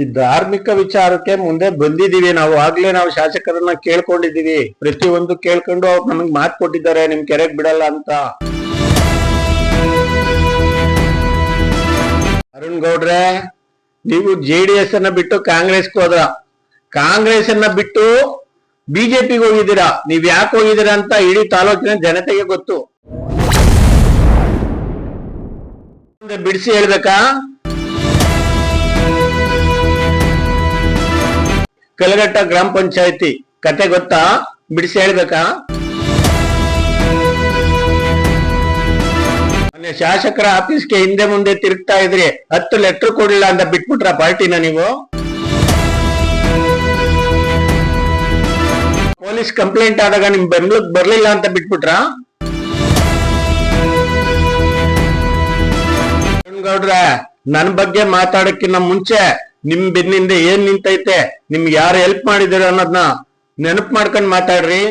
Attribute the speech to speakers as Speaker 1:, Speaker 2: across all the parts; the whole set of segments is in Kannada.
Speaker 1: ಈ ಧಾರ್ಮಿಕ ವಿಚಾರಕ್ಕೆ ಮುಂದೆ ಬಂದಿದೀವಿ ನಾವು ಆಗ್ಲೇ ನಾವು ಶಾಸಕರನ್ನ ಕೇಳ್ಕೊಂಡಿದೀವಿ ಪ್ರತಿಯೊಂದು ಕೇಳ್ಕೊಂಡು ಅವ್ರು ನಮಗ್ ಮಾತು ಕೊಟ್ಟಿದ್ದಾರೆ. ನಿಮ್ ಕೆರೆಗ್ ಬಿಡಲ್ಲ ಅಂತ. ಅರುಣ್ ಗೌಡ್ರೆ, ನೀವು ಜೆ ಡಿ ಎಸ್ ಅನ್ನ ಬಿಟ್ಟು ಕಾಂಗ್ರೆಸ್ಗೆ ಹೋದ್ರ. ಕಾಂಗ್ರೆಸ್ ಅನ್ನ ಬಿಟ್ಟು ಬಿಜೆಪಿಗೆ ಹೋಗಿದ್ದೀರಾ? ನೀವ್ ಯಾಕೆ ಹೋಗಿದ್ದೀರಾ ಅಂತ ಇಡೀ ತಾಲೂಕಿನ ಜನತೆಗೆ ಗೊತ್ತು. ಬಿಡಿಸಿ ಹೇಳ್ಬೇಕಾ? ಕಲಘಟ್ಟ ಗ್ರಾಮ ಪಂಚಾಯತಿ. ಕತೆ ಗೊತ್ತಾ? ಬಿಡಿಸಿ ಹೇಳ್ಬೇಕಾ? ಶಾಸಕರ ಆಫೀಸ್ಗೆ ಹಿಂದೆ ಮುಂದೆ ತಿರುಗ್ತಾ ಇದ್ರಿ. ಹತ್ತು ಲೆಟರ್ ಕೊಡ್ಲಿಲ್ಲ ಅಂತ ಬಿಟ್ಬಿಟ್ರ ಪಾರ್ಟಿನ ನೀವು? ಪೊಲೀಸ್ ಕಂಪ್ಲೇಂಟ್ ಆದಾಗ ನಿಮ್ ಬೆಂಬಲಕ್ಕೆ ಬರ್ಲಿಲ್ಲ ಅಂತ ಬಿಟ್ಬಿಟ್ರ? ಗೌಡ್ರ, ನನ್ ಬಗ್ಗೆ ಮಾತಾಡಕ್ಕಿಂತ ಮುಂಚೆ ನಿಮ್ ಬೆನ್ನಿಂದ ಏನ್ ನಿಂತೈತೆ? ನಿಮ್ಗೆ ಯಾರು ಹೆಲ್ಪ್ ಮಾಡಿದಿರ ಅನ್ನೋದನ್ನ ನೆನಪು ಮಾಡ್ಕೊಂಡು ಮಾತಾಡ್ರಿ.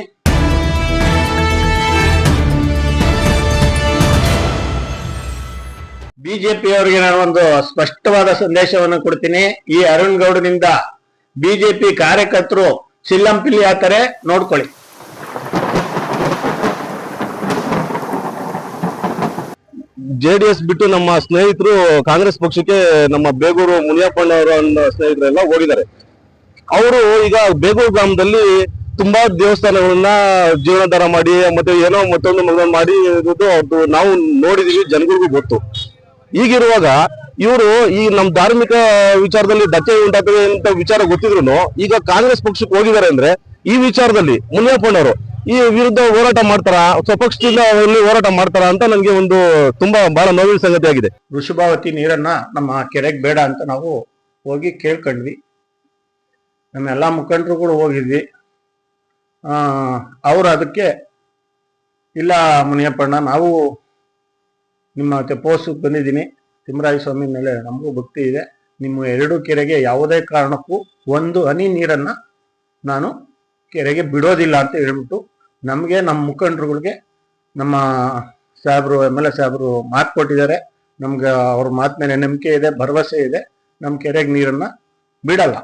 Speaker 1: ಬಿಜೆಪಿ ಅವರಿಗೆ ನಾನು ಒಂದು ಸ್ಪಷ್ಟವಾದ ಸಂದೇಶವನ್ನು ಕೊಡ್ತೀನಿ. ಈ ಅರುಣ್ ಗೌಡನಿಂದ ಬಿಜೆಪಿ ಕಾರ್ಯಕರ್ತರು ಚಿಲ್ಲಂಪಿಲ್ಲಿ ಆತಾರೆ, ನೋಡ್ಕೊಳ್ಳಿ.
Speaker 2: ಜೆಡಿಎಸ್ ಬಿಟ್ಟು ನಮ್ಮ ಸ್ನೇಹಿತರು ಕಾಂಗ್ರೆಸ್ ಪಕ್ಷಕ್ಕೆ ನಮ್ಮ ಬೇಗೂರು ಮುನಿಯಪ್ಪಣ್ಣ ಅವರು ಅನ್ನೋ ಸ್ನೇಹಿತರೆಲ್ಲ ಹೋಗಿದ್ದಾರೆ ಅವರು ಈಗ ಬೇಗೂರು ಗ್ರಾಮದಲ್ಲಿ ತುಂಬಾ ದೇವಸ್ಥಾನಗಳನ್ನ ಜೀವನಾಧಾರ ಮಾಡಿ ಮತ್ತೆ ಏನೋ ಮತ್ತೊಂದು ಮಗನ ಮಾಡಿ ಅವ್ರದ್ದು ನಾವು ನೋಡಿದೀವಿ, ಜನಗಳಿಗೂ ಗೊತ್ತು. ಈಗಿರುವಾಗ ಇವರು ಈ ನಮ್ಮ ಧಾರ್ಮಿಕ ವಿಚಾರದಲ್ಲಿ ಧಕ್ಕೆ ಉಂಟಾಗ್ತದೆ ಅಂತ ವಿಚಾರ ಗೊತ್ತಿದ್ರು ಈಗ ಕಾಂಗ್ರೆಸ್ ಪಕ್ಷಕ್ಕೆ ಹೋಗಿದ್ದಾರೆ ಅಂದ್ರೆ ಈ ವಿಚಾರದಲ್ಲಿ ಮುನಿಯಪ್ಪಣ್ಣವರು ಈ ವಿರುದ್ಧ ಹೋರಾಟ ಮಾಡ್ತಾರ? ಸ್ವಪಕ್ಷದಿಂದ ಹೋರಾಟ ಮಾಡ್ತಾರ ಅಂತ ನನಗೆ ಒಂದು ತುಂಬಾ ಬಹಳ ನೋವಿನ ಸಂಗತಿ ಆಗಿದೆ.
Speaker 1: ವೃಷಭಾವತಿ ನೀರನ್ನ ನಮ್ಮ ಕೆರೆಗೆ ಬೇಡ ಅಂತ ನಾವು ಹೋಗಿ ಕೇಳ್ಕೊಂಡ್ವಿ. ನಮ್ಮ ಎಲ್ಲಾ ಕೂಡ ಹೋಗಿದ್ವಿ. ಅವ್ರು ಅದಕ್ಕೆ, ಇಲ್ಲ ಮುನಿಯಪ್ಪಣ್ಣ, ನಾವು ನಿಮ್ಮ ತೆಪ್ಪೋಸಕ್ಕೆ ಬಂದಿದ್ದೀನಿ. ತಿಮ್ಮರಾಯ ಸ್ವಾಮಿ ಮೇಲೆ ನಮಗೂ ಭಕ್ತಿ ಇದೆ. ನಿಮ್ಮ ಎರಡು ಕೆರೆಗೆ ಯಾವುದೇ ಕಾರಣಕ್ಕೂ ಒಂದು ಹನಿ ನೀರನ್ನ ನಾನು ಕೆರೆಗೆ ಬಿಡೋದಿಲ್ಲ ಅಂತ ಹೇಳ್ಬಿಟ್ಟು ನಮಗೆ ನಮ್ಮ ಮುಖಂಡರುಗಳಿಗೆ ನಮ್ಮ ಸಾಹೇಬರು, ಎಂ ಎಲ್ ಎ ಸಾಹೇಬರು ಮಾತು ಕೊಟ್ಟಿದ್ದಾರೆ. ನಮ್ಗೆ ಅವ್ರ ಮಾತು ಮೇಲೆ ನಂಬಿಕೆ ಇದೆ, ಭರವಸೆ ಇದೆ. ನಮ್ಮ ಕೆರೆಗೆ ನೀರನ್ನು ಬಿಡಲ್ಲ.